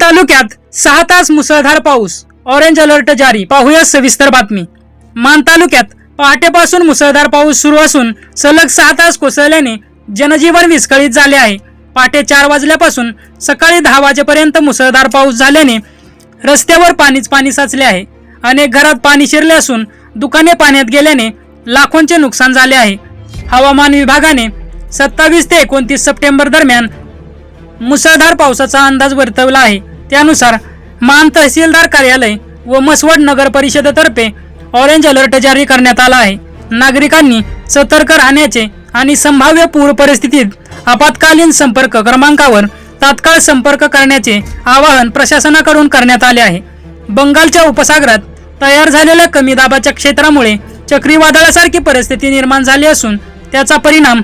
तालुक्यात सहा तास मुसळधार पाऊस. ऑरेंज अलर्ट जारी. पाहूया सविस्तर बातमी. मान तालुक्यात पहाटेपासून मुसळधार पाऊस सुरू असून सलग सहा तास कोसळल्याने जनजीवन विस्कळीत झाले आहे. पहाटे चार वाजल्यापासून सकाळी दहा वाजेपर्यंत मुसळधार पाऊस झाल्याने रस्त्यावर पाणीच पाणी साचले आहे. अनेक घरात पाणी शिरले असून दुकाने पाण्यात गेल्याने लाखोंचे नुकसान झाले आहे. हवामान विभागाने सत्तावीस ते एकोणतीस सप्टेंबर दरम्यान मुसळधार पावसाचा अंदाज वर्तवला आहे. त्यानुसार मान तहसीलदार कार्यालय व मसवड नगर परिषदेतर्फे ऑरेंज अलर्ट जारी करण्यात आला आहे. नागरिकांनी सतर्क राहण्याचे आणि संभाव्य पूर परिस्थितीत आपत्कालीन संपर्क क्रमांकावर तात्काळ संपर्क करण्याचे आवाहन प्रशासनाकडून करण्यात आले आहे. बंगालच्या उपसागरात तयार झालेल्या कमी दाबाच्या क्षेत्रामुळे चक्रीवादळासारखी परिस्थिती निर्माण झाली असून त्याचा परिणाम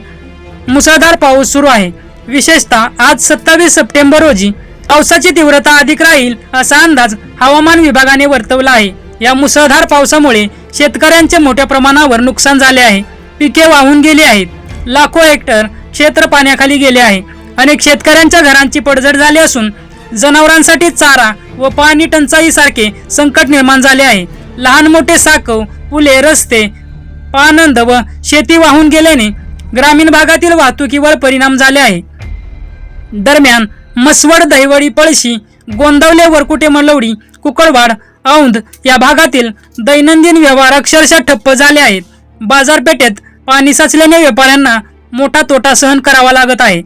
मुसळधार पाऊस सुरू आहे. विशेषतः आज सत्तावीस सप्टेंबर रोजी पावसाची तीव्रता अधिक राहील असा अंदाज हवामान विभागाने वर्तवला आहे. या मुसळधार पावसामुळे शेतकऱ्यांचे मोठ्या प्रमाणावर नुकसान झाले आहे. पिके वाहून गेली आहेत. लाखो हेक्टर क्षेत्र पाण्याखाली गेले आहे. अनेक शेतकऱ्यांच्या घरांची पडझड झाली असून जनावरांसाठी चारा व पाणी टंचाई सारखे संकट निर्माण झाले आहे. लहान मोठे साकव पुले रस्ते पानंद व शेती वाहून गेल्याने ग्रामीण भागातील वाहतुकीवर परिणाम झाले आहे. दरम्यान मसवड दहिवडी पळशी गोंदवले वरकुटे मलवडी कुकळवाड औंध या भागातील दैनंदिन व्यवहार अक्षरशः ठप्प झाले आहेत. बाजारपेठेत पाणी साचल्याने व्यापाऱ्यांना मोठा तोटा सहन करावा लागत आहे.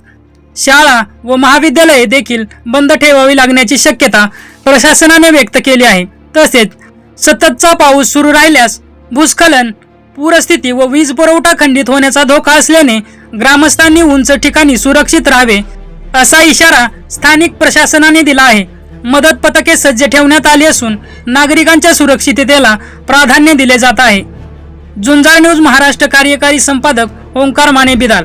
शाळा व महाविद्यालये देखील बंद ठेवावी लागण्याची शक्यता प्रशासनाने व्यक्त केली आहे. तसेच सततचा पाऊस सुरू राहिल्यास भूस्खलन पूरस्थिती व वीज पुरवठा खंडित होण्याचा धोका असल्याने ग्रामस्थांनी उंच ठिकाणी सुरक्षित राहावे असा इशारा स्थानिक प्रशासनाने दिला आहे. मदत पथके सज्ज ठेवण्यात आली असून नागरिकांच्या सुरक्षिततेला प्राधान्य दिले जात आहे. जुंजाळ न्यूज महाराष्ट्र कार्यकारी संपादक ओंकार माने बिदाल.